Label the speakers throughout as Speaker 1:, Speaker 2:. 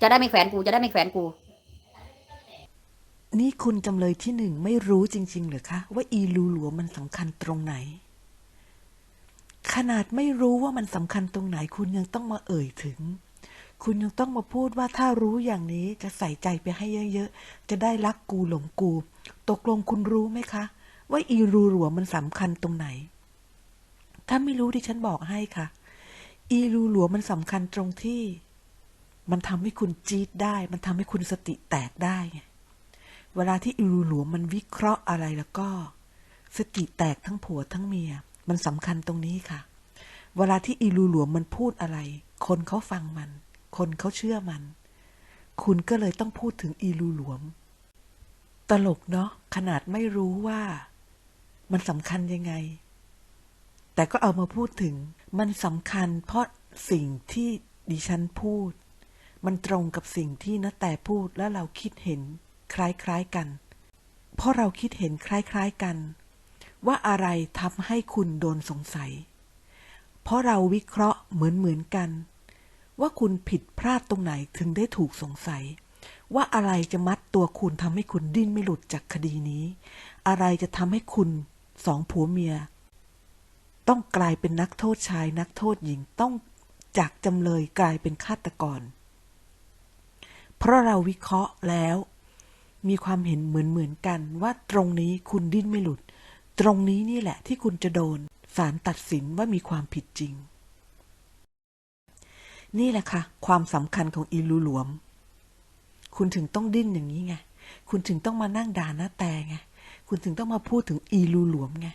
Speaker 1: จะได้ไม่แขวนกูจะได้ไม่แขวนกู
Speaker 2: นี่คุณจำเลยที่หนึ่งไม่รู้จริง ๆ เหรือคะ ว่าอีรูหลวมมันสำคัญตรงไหน ขนาดไม่รู้ว่ามันสำคัญตรงไหน คุณยังต้องมาเอ่ยถึง คุณยังต้องมาพูดว่าถ้ารู้อย่างนี้จะใส่ใจไปให้เยอะๆ จะได้รักกูหลงกู ตกลงคุณรู้ไหมคะ ว่าอีรูหลวมมันสำคัญตรงไหน ถ้าไม่รู้ดิฉันบอกให้ค่ะ อีรูหลวมันสำคัญตรงที่ มันทำให้คุณจี๊ดได้ มันทำให้คุณสติแตกได้ เวลาที่อีรูหลวมมันวิเคราะห์อะไรแล้วก็ สติแตกทั้งผัวทั้งเมีย มันสำคัญตรงนี้ค่ะ เวลาที่อีรูหลวมมันพูดอะไร คนเขาฟังมัน คนเขาเชื่อมัน คุณก็เลยต้องพูดถึงอีรูหลวม ตลกเนาะ ขนาดไม่รู้ว่า มันสำคัญยังไง แต่ก็เอามาพูดถึง มันสำคัญเพราะสิ่งที่ดิฉันพูด มันตรงกับสิ่งที่นแต่พูดแล้วเราคิดเห็น คล้ายๆกัน เพราะเราคิดเห็นคล้าย ๆกัน ว่าอะไรทำให้คุณโดนสงสัย เพราะเราวิเคราะห์เหมือนๆกัน ว่าคุณผิดพลาดตรงไหนถึงได้ถูกสงสัย ว่าอะไรจะมัดตัวคุณทำให้คุณดิ้นไม่หลุดจากคดีนี้ อะไรจะทำให้คุณสองผัวเมีย ต้องกลายเป็นนักโทษชายนักโทษหญิงต้องจากจำเลยกลายเป็นฆาตกร เพราะเราวิเคราะห์แล้ว มีความเห็นเหมือนเหมือนๆกันว่าตรงนี้คุณดิ้นไม่หลุด ตรงนี้นี่แหละที่คุณจะโดนศาลตัดสินว่ามีความผิดจริง นี่แหละค่ะ ความสำคัญของอีลูหลวม คุณถึงต้องดิ้นอย่างนี้ไง คุณถึงต้องมานั่งด่าหน้าแต่ไง คุณถึงต้องมาพูดถึงอีลูหลวมไง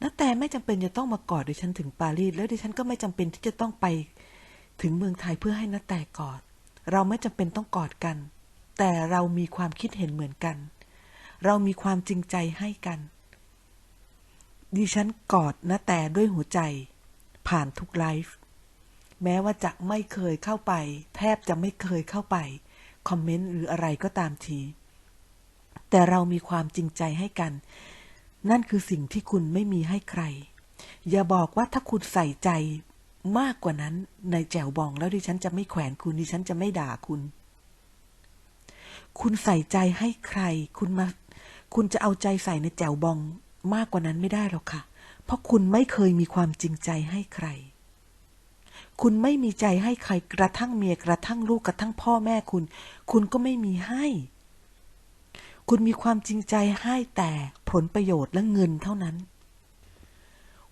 Speaker 2: น้าแต่ไม่จำเป็นจะต้องมากอดดิฉันถึงปารีสแล้วดิฉันก็ไม่จำเป็นที่จะต้องไป ถึงเมืองไทยเพื่อให้น้าแต่กอด เราไม่จำเป็นต้องกอดกัน แต่เรามีความคิดเห็นเหมือนกัน เรามีความจริงใจให้กัน ดิฉันกอดน้าแต่ด้วยหัวใจ ผ่านทุกไลฟ์แม้ว่าจะไม่เคยเข้าไป แทบจะไม่เคยเข้าไป คอมเมนต์หรืออะไรก็ตามที แต่เรามีความจริงใจให้กัน นั่นคือสิ่งที่คุณไม่มีให้ใคร อย่าบอกว่าถ้าคุณใส่ใจ มากกว่านั้นในแจวบองแล้วดิฉันจะไม่แขวนคุณดิฉันจะไม่ด่าคุณ คุณใส่ใจให้ใคร คุณมา คุณจะเอาใจใส่ในแจวบอง มากกว่านั้นไม่ได้หรอกค่ะ เพราะคุณไม่เคยมีความจริงใจให้ใคร คุณไม่มีใจให้ใครกระทั่งเมียกระทั่งลูกกระทั่งพ่อแม่คุณ คุณก็ไม่มีให้ คุณมีความจริงใจให้แต่ผลประโยชน์และเงินเท่านั้น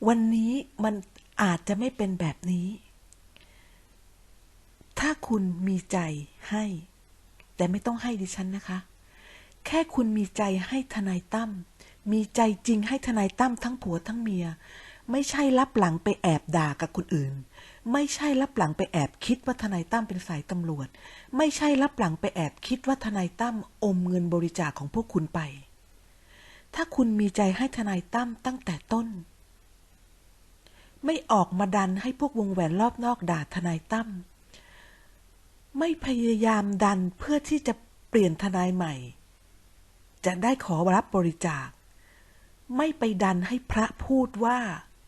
Speaker 2: วันนี้มัน อาจจะไม่เป็นแบบนี้ ถ้าคุณมีใจให้ แต่ไม่ต้องให้ดิฉันนะคะ แค่คุณมีใจให้ทนายตั้ม มีใจจริงให้ทนายตั้มทั้งผัวทั้งเมีย ไม่ใช่รับหลังไปแอบด่ากับคนอื่น ไม่ใช่รับหลังไปแอบคิดว่าทนายตั้มเป็นสายตำรวจ ไม่ใช่รับหลังไปแอบคิดว่าทนายตั้มอมเงินบริจาคของพวกคุณไป ถ้าคุณมีใจให้ทนายตั้มตั้งแต่ต้น ไม่ออกมาดันให้พวกวงแหวนรอบนอกด่าทนายตั้ม ไม่พยายามดันเพื่อที่จะเปลี่ยนทนายใหม่ จะได้ขอรับบริจาค ไม่ไปดันให้พระพูดว่า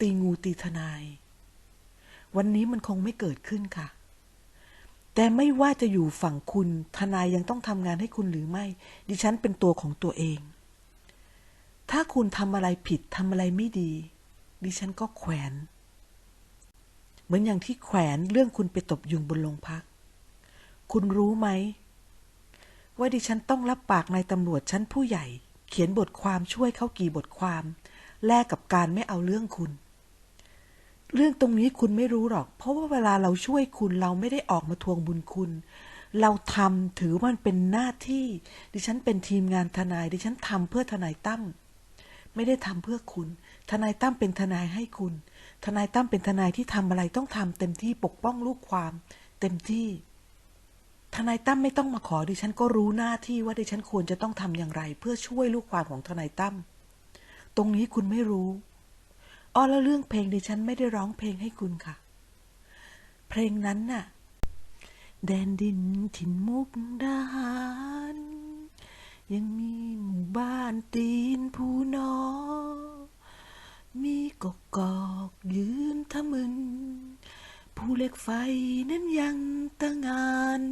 Speaker 2: ตีงูตีทนาย วันนี้มันคงไม่เกิดขึ้นค่ะ แต่ไม่ว่าจะอยู่ฝั่งคุณทนายยังต้องทำงานให้คุณหรือไม่ ดิฉันเป็นตัวของตัวเอง ถ้าคุณทำอะไรผิดทำอะไรไม่ดี ดิฉันก็แขวน เหมือนอย่างที่แขวนเรื่องคุณไปตบยุงบนโรงพัก คุณรู้ไหม ว่าดิฉันต้องรับปากนายตำรวจชั้นผู้ใหญ่ เขียนบทความช่วยเขากี่บทความ แลกกับการไม่เอาเรื่องคุณ เรื่องตรงนี้คุณไม่รู้หรอก เพราะว่าเวลาเราช่วยคุณเราไม่ได้ออกมาทวงบุญคุณ เราทำถือว่ามันเป็นหน้าที่ ดิฉันเป็นทีมงานทนาย ดิฉันทำเพื่อทนายตั้มไม่ได้ทำเพื่อคุณ ทนายตั้มเป็นทนายให้คุณ ทนายตั้มเป็นทนายที่ทำอะไรต้องทำเต็มที่ปกป้องลูกความ เต็มที่ ทนายตั้มไม่ต้องมาขอดิฉันก็รู้หน้าที่ว่าดิฉันควรจะต้องทำอย่างไร เพื่อช่วยลูกความของทนายตั้ม ตรงนี้คุณไม่รู้อ้อแล้วเรื่องเพลงดิฉันไม่ได้ร้องเพลงให้คุณค่ะ เพลงนั้นน่ะ แดนดินถิ่นมุกดาหารยังมีหมู่บ้านตีนผู้น้อง มีกกอกยืนทะมึนภูเหล็กไฟนั้นยังตะงาน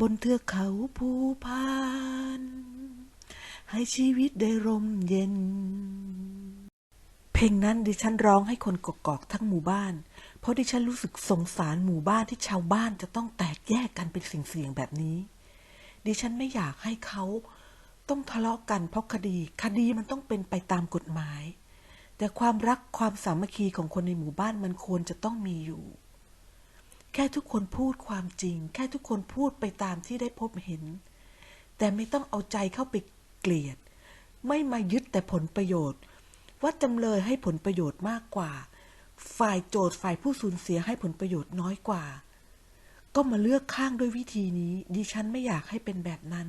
Speaker 2: บนเทือกเขาภูพาน ให้ชีวิตได้ร่มเย็น เพลงนั้นดิฉันร้องให้คนกกอกทั้งหมู่บ้าน เพราะดิฉันรู้สึกสงสารหมู่บ้านที่ชาวบ้านจะต้องแตกแยกกันเป็นสิ่งเสียงแบบนี้ ดิฉันไม่อยากให้เขาต้องทะเลาะกันเพราะคดี คดีมันต้องเป็นไปตามกฎหมาย แต่ความรักความสามัคคีของคนในหมู่บ้านมันควรจะต้องมีอยู่ แค่ทุกคนพูดความจริง แค่ทุกคนพูดไปตามที่ได้พบเห็น แต่ไม่ต้องเอาใจเข้าไปเกลียด ไม่มายึดแต่ผลประโยชน์ ว่าจำเลยให้ผลประโยชน์มากกว่า ฝ่ายโจทย์ฝ่ายผู้สูญเสียให้ผลประโยชน์น้อยกว่า ก็มาเลือกข้างด้วยวิธีนี้ ดิฉันไม่อยากให้เป็นแบบนั้น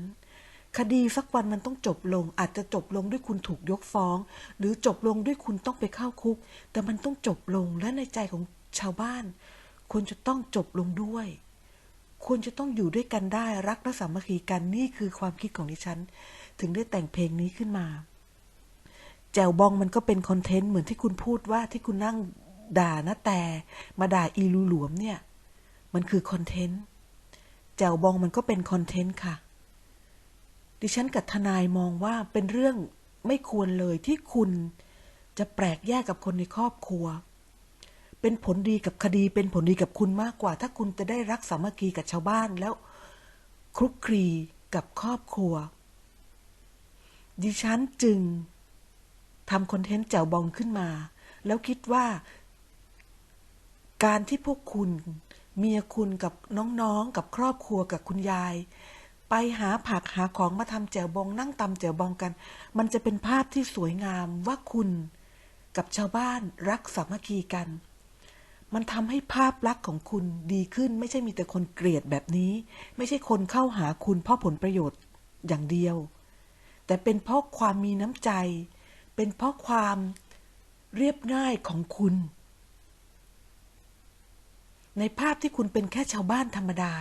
Speaker 2: คดีสักวันมันต้องจบลง อาจจะจบลงด้วยคุณถูกยกฟ้อง หรือจบลงด้วยคุณต้องไปเข้าคุก แต่มันต้องจบลงและในใจของชาวบ้าน ควรจะต้องจบลงด้วย ควรจะต้องอยู่ด้วยกันได้รักและสามัคคีกันนี่คือความคิดของดิฉัน ถึงได้แต่งเพลงนี้ขึ้นมา แจวบองมันก็เป็นคอนเทนต์เหมือนที่คุณพูดว่าที่คุณนั่งด่านะแต่มาด่าอีลูหลวมเนี่ย มันคือคอนเทนต์แจวบองมันก็เป็นคอนเทนต์ค่ะ ดิฉันกับทนายมองว่าเป็นเรื่องไม่ควรเลยที่คุณจะแปลกแยกกับคนในครอบครัว เป็นผลดีกับคดีเป็นผลดีกับคุณมากกว่า ถ้าคุณจะได้รักสามัคคีกับชาวบ้านแล้วคลุกคลีกับครอบครัว ดิฉันจึงทำคอนเทนต์แจวบองขึ้นมา แล้วคิดว่า การที่พวกคุณ เมียคุณกับน้องๆ กับครอบครัวกับคุณยาย ไปหาผักหาของมาทำแจ่วบองนั่งตำแจ่วบองกัน มันจะเป็นภาพที่สวยงามว่าคุณกับชาวบ้านรักสามัคคีกัน มันทำให้ภาพลักษณ์ของคุณดีขึ้น ไม่ใช่มีแต่คนเกลียดแบบนี้ ไม่ใช่คนเข้าหาคุณเพราะผลประโยชน์อย่างเดียว แต่เป็นเพราะความมีน้ำใจ เป็นเพราะความเรียบง่ายของคุณ ในภาพที่คุณเป็นแค่ชาวบ้านธรรมดา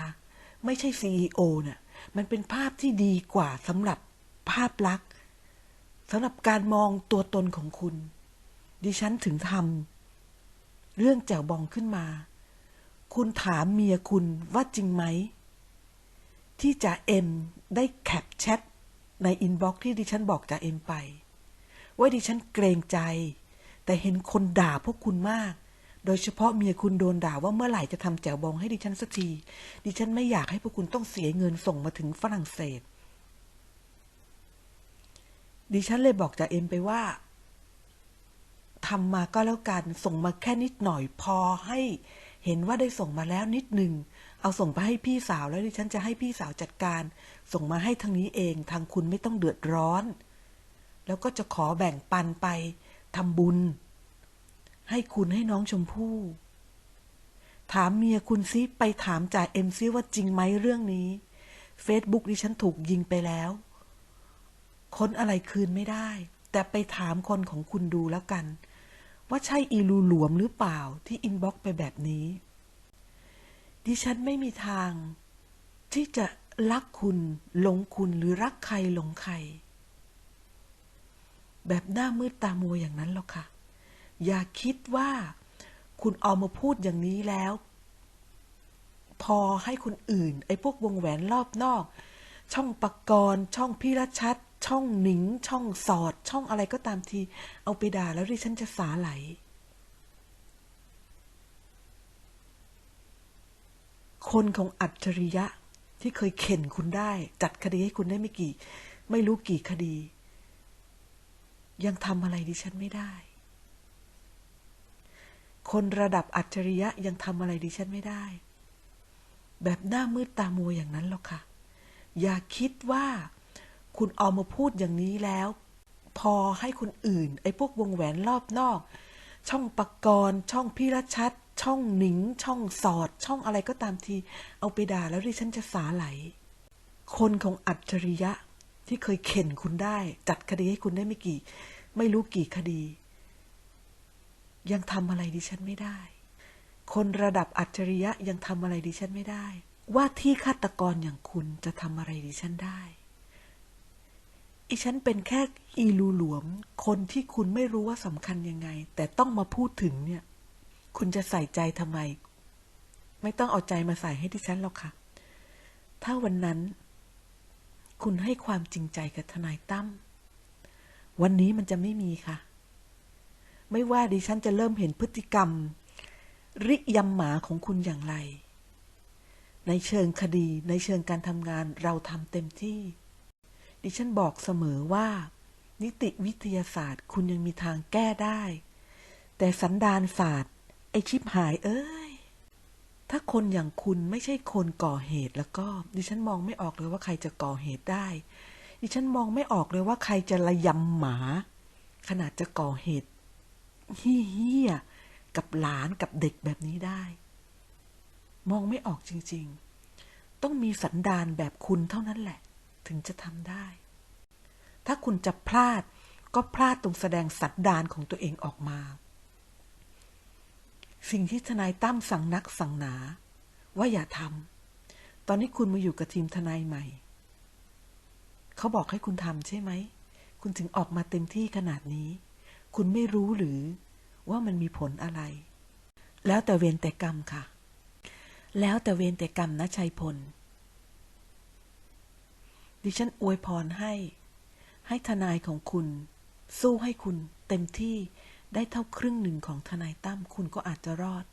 Speaker 2: ไม่ใช่ซีอีโอน่ะ มันเป็นภาพที่ดีกว่าสำหรับภาพลักษณ์สำหรับการมองตัวตนของคุณ ดิฉันถึงทำเรื่องแจวบองขึ้นมา คุณถามเมียคุณว่าจริงไหม ที่จ่าเอ็มได้แคปแชทในอินบ็อกซ์ที่ดิฉันบอกจ่าเอ็มไป ว่าดิฉันเกรงใจ แต่เห็นคนด่าพวกคุณมาก โดยเฉพาะเมียคุณโดนด่าว่าเมื่อไหร่จะทำแจ่วบองให้ดิฉันสักที ดิฉันไม่อยากให้พวกคุณต้องเสียเงินส่งมาถึงฝรั่งเศส ดิฉันเลยบอกจ่าเอ็มไปว่าทำมาก็แล้วกัน ส่งมาแค่นิดหน่อยพอให้เห็นว่าได้ส่งมาแล้วนิดหนึ่ง เอาส่งไปให้พี่สาวแล้วดิฉันจะให้พี่สาวจัดการ ส่งมาให้ทางนี้เองทางคุณไม่ต้องเดือดร้อน แล้วก็จะขอแบ่งปันไปทำบุญ ให้คุณให้น้องชมพู่ ถามเมียคุณซิไปถามจ่าเอ็มซิว่าจริงไหมเรื่องนี้ เฟซบุ๊กดิฉันถูกยิงไปแล้วค้นอะไรคืนไม่ได้ แต่ไปถามคนของคุณดูแล้วกัน ว่าใช่อีลูหลวมหรือเปล่าที่อินบ็อกซ์ไปแบบนี้ ดิฉันไม่มีทาง ที่จะรักคุณหลงคุณหรือรักใครหลงใคร แบบหน้ามืดตามัวอย่างนั้นหรอกค่ะ อย่าคิดว่า คุณเอามาพูดอย่างนี้แล้ว พอให้คนอื่น ไอ้พวกวงแหวนรอบนอก ช่องปกกรณ์ช่องพิรชัด ช่องหนิง ช่องสอด ช่องอะไรก็ตามที เอาไปด่าแล้วดิฉันจะสาไหลคนของอัจฉริยะที่เคยเข็นคุณได้ จัดคดีให้คุณได้ไม่กี่ ไม่รู้กี่คดี ยังทำอะไรดิฉันไม่ได้ คนระดับอัจฉริยะยังทำอะไรดิฉันไม่ได้ แบบหน้ามืดตามัวอย่างนั้นหรอกค่ะ อย่าคิดว่าคุณเอามาพูดอย่างนี้แล้ว พอให้คนอื่น ไอ้พวกวงแหวนรอบนอก ช่องปกกรณ์ช่องพิรชัด ช่องหนิง ช่องสอด ช่องอะไรก็ตามที เอาไปด่าแล้วดิฉันจะสาไหล คนของอัจฉริยะที่เคยเข็นคุณได้ จัดคดีให้คุณได้ไม่กี่ ไม่รู้กี่คดี ยังทำอะไรดิฉันไม่ได้ คนระดับอัจฉริยะยังทำอะไรดิฉันไม่ได้ ว่าที่ฆาตกรอย่างคุณจะทำอะไรดิฉันได้อีฉันเป็นแค่อีลูหลวม คนที่คุณไม่รู้ว่าสำคัญยังไง แต่ต้องมาพูดถึงเนี่ย คุณจะใส่ใจทำไม ไม่ต้องเอาใจมาใส่ให้ดิฉันหรอกค่ะ ถ้าวันนั้น คุณให้ความจริงใจกับทนายตั้มวันนี้มันจะไม่มีค่ะ ไม่ว่าดิฉันจะเริ่มเห็นพฤติกรรม ริยำหมาของคุณอย่างไร ในเชิงคดีในเชิงการทำงานเราทำเต็มที่ ดิฉันบอกเสมอว่า นิติวิทยาศาสตร์ คุณยังมีทางแก้ได้ แต่สันดานศาสตร์ ไอชิบหายเอ้ย ถ้าคนอย่างคุณไม่ใช่คนก่อเหตุแล้วก็ ดิฉันมองไม่ออกเลยว่าใครจะก่อเหตุได้ ดิฉันมองไม่ออกเลยว่าใครจะระยำหมา ขนาดจะก่อเหตุ เฮี้ยกับหลานกับเด็กแบบนี้ได้ มองไม่ออกจริง ๆ ต้องมีสันดานแบบคุณเท่านั้นแหละ ถึงจะทำได้ ถ้าคุณจะพลาดก็พลาดตรงแสดงสันดานของตัวเองออกมา สิ่งที่ทนายตั้มสั่งนักสั่งหนา ว่าอย่าทำตอนนี้คุณมาอยู่กับทีมทนายใหม่ เขาบอกให้คุณทำใช่ไหม คุณถึงออกมาเต็มที่ขนาดนี้ คุณไม่รู้หรือว่ามันมีผลอะไร แล้วแต่เวรแต่กรรมค่ะ แล้วแต่เวรแต่กรรมนะชัยพล ดิฉันอวยพรให้ ให้ทนายของคุณ สู้ให้คุณเต็มที่ได้เท่าครึ่งหนึ่งของทนายตั้มคุณก็อาจจะรอด